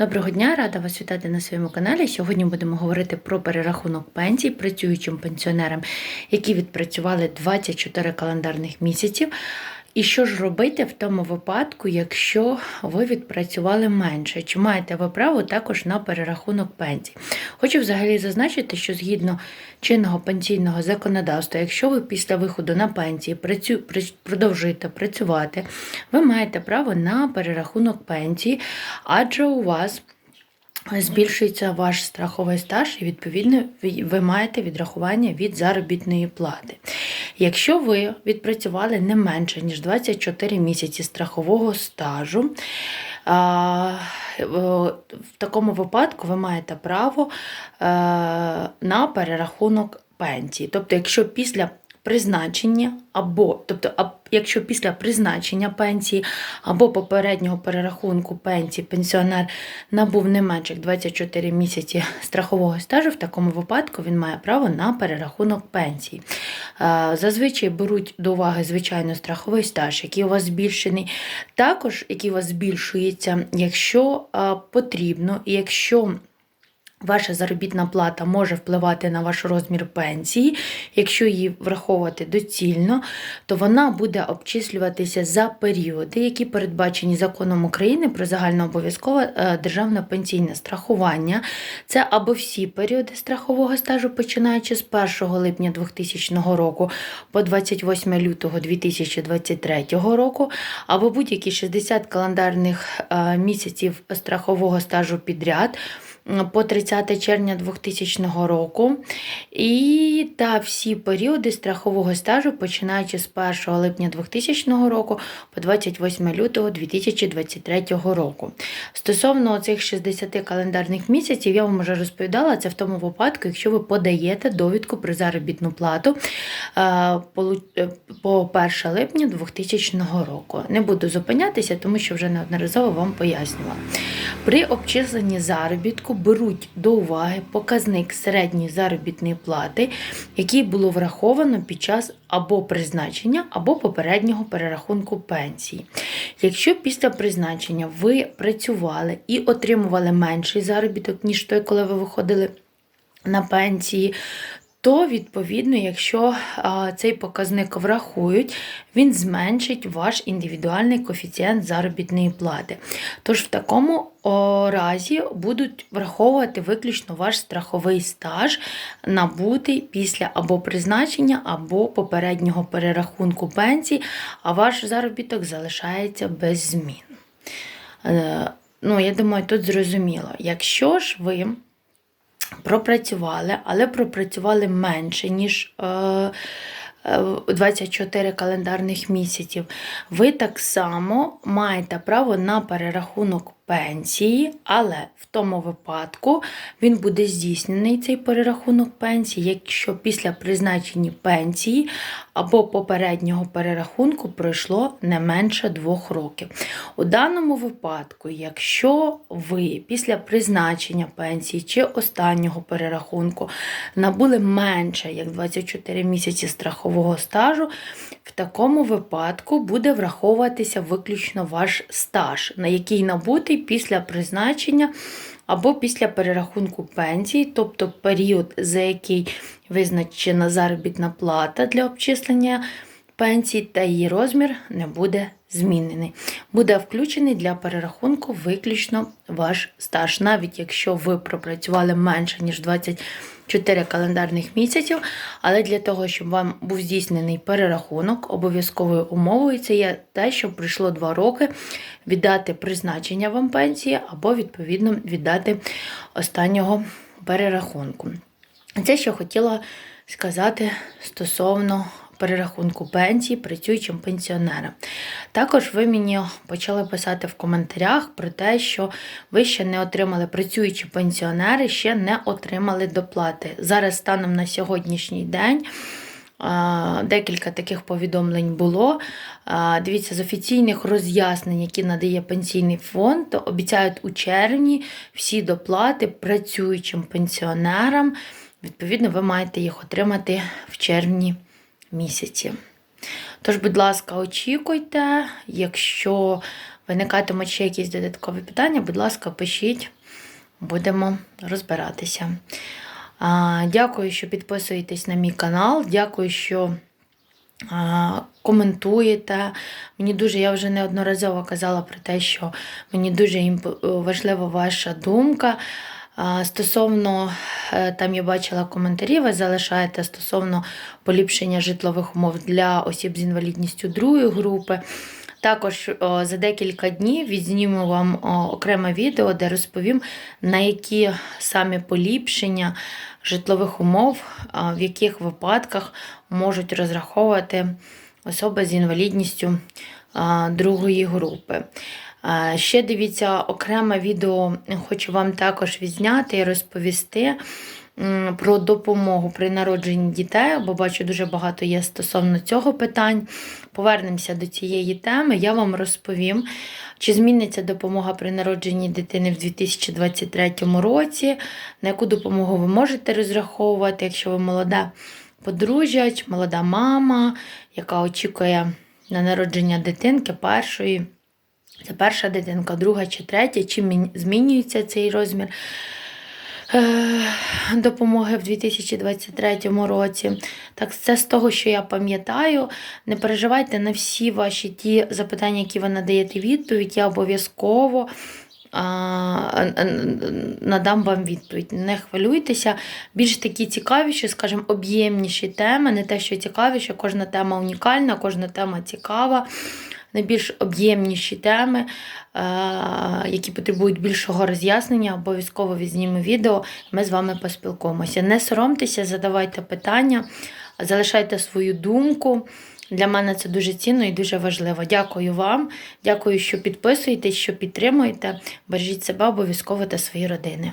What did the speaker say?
Доброго дня, рада вас вітати на своєму каналі. Сьогодні будемо говорити про перерахунок пенсій працюючим пенсіонерам, які відпрацювали 24 календарних місяців. І що ж робити в тому випадку, якщо ви відпрацювали менше? Чи маєте ви право також на перерахунок пенсій? Хочу взагалі зазначити, що згідно чинного пенсійного законодавства, якщо ви після виходу на пенсії працю, продовжуєте працювати, ви маєте право на перерахунок пенсії, адже у вас збільшується ваш страховий стаж, і відповідно ви маєте відрахування від заробітної плати. Якщо ви відпрацювали не менше ніж 24 місяці страхового стажу, в такому випадку ви маєте право е, на перерахунок пенсії. Тобто, якщо після призначення або, тобто, якщо після призначення пенсії або попереднього перерахунку пенсії пенсіонер набув не менше як 24 місяці страхового стажу, в такому випадку він має право на перерахунок пенсії. Е, Зазвичай беруть до уваги, звичайно, страховий стаж, який у вас збільшений, також який у вас збільшується, якщо е, потрібно, якщо Ваша заробітна плата може впливати на ваш розмір пенсії. Якщо її враховувати доцільно, то вона буде обчислюватися за періоди, які передбачені законом України про загальнообов'язкове е, державне пенсійне страхування. Це або всі періоди страхового стажу, починаючи з 1 липня 2000 року по 28 лютого 2023 року, або будь-які 60 календарних е, місяців страхового стажу підряд по 30 червня 2000 року. І та всі періоди страхового стажу, починаючи з 1 липня 2000 року по 28 лютого 2023 року. Стосовно цих 60 календарних місяців, я вам вже розповідала, це в тому випадку, якщо ви подаєте довідку про заробітну плату е, е, по 1 липня 2000 року. Не буду зупинятися, тому що вже неодноразово вам пояснювала. При обчисленні заробітку беруть до уваги показник середньої заробітної плати, який було враховано під час або призначення, або попереднього перерахунку пенсії. Якщо після призначення ви працювали і отримували менший заробіток, ніж той, коли ви виходили на пенсії, то відповідно, якщо цей показник врахують, він зменшить ваш індивідуальний коефіцієнт заробітної плати. Тож в такому разі будуть враховувати виключно ваш страховий стаж, набутий після або призначення, або попереднього перерахунку пенсії, а ваш заробіток залишається без змін. Е, Ну, я думаю, тут зрозуміло. Якщо ж ви пропрацювали, але пропрацювали менше, ніж е, е, 24 календарних місяців, ви так само маєте право на перерахунок пенсії, але в тому випадку він буде здійснений цей перерахунок пенсії, якщо після призначення пенсії або попереднього перерахунку пройшло не менше двох років. У даному випадку, якщо ви після призначення пенсії чи останнього перерахунку набули менше як 24 місяці страхового стажу, в такому випадку буде враховуватися виключно ваш стаж, на який набутий після призначення або після перерахунку пенсії, тобто період, за який визначена заробітна плата для обчислення пенсії та її розмір не буде змінений. Буде включений для перерахунку виключно ваш стаж, навіть якщо ви пропрацювали менше, ніж 24 календарних місяців, але для того, щоб вам був здійснений перерахунок, обов'язковою умовою це є те, що пройшло 2 роки віддати призначення вам пенсії або, відповідно, віддати останнього перерахунку. Це, що хотіла сказати стосовно перерахунку пенсії працюючим пенсіонерам. Також ви мені почали писати в коментарях про те, що ви ще не отримали працюючі пенсіонери, ще не отримали доплати. Зараз станом на сьогоднішній день. Декілька таких повідомлень було. Дивіться, з офіційних роз'яснень, які надає пенсійний фонд, то обіцяють у червні всі доплати працюючим пенсіонерам. Відповідно, ви маєте їх отримати в червні місяці. Тож, будь ласка, очікуйте, якщо виникатимуть ще якісь додаткові питання, будь ласка, пишіть, будемо розбиратися. Дякую, що підписуєтесь на мій канал. Дякую, що коментуєте. Мені дуже, я вже неодноразово казала про те, що мені дуже важлива ваша думка. Стосовно, е, там я бачила коментарі, ви залишаєте стосовно поліпшення житлових умов для осіб з інвалідністю другої групи. Також за декілька днів відзніму вам окреме відео, де розповім, на які саме поліпшення житлових умов, в яких випадках можуть розраховувати особи з інвалідністю другої групи. Ще дивіться окреме відео, хочу вам також відзняти і розповісти про допомогу при народженні дітей, бо бачу, дуже багато є стосовно цього питань. Повернемося до цієї теми. Я вам розповім, чи зміниться допомога при народженні дитини в 2023 році, на яку допомогу ви можете розраховувати, якщо ви молода подружжя, молода мама, яка очікує на народження дитинки першої. Це перша дитинка, друга чи третя, чим змінюється цей розмір е, допомоги в 2023 році. Так, це з того, що я пам'ятаю. Не переживайте на всі ваші ті запитання, які ви надаєте відповідь, я обов'язково. Надам вам відповідь. Не хвилюйтеся. Більш такі цікавіші, скажімо, об'ємніші теми, не те, що цікавіше, кожна тема унікальна, кожна тема цікава. Найбільш об'ємніші теми, е, які потребують більшого роз'яснення, обов'язково візьмемо відео, ми з вами поспілкуємося. Не соромтеся, задавайте питання, залишайте свою думку. Для мене це дуже цінно і дуже важливо. Дякую вам. Дякую, що підписуєтесь, що підтримуєте. Бережіть себе обов'язково та свої родини.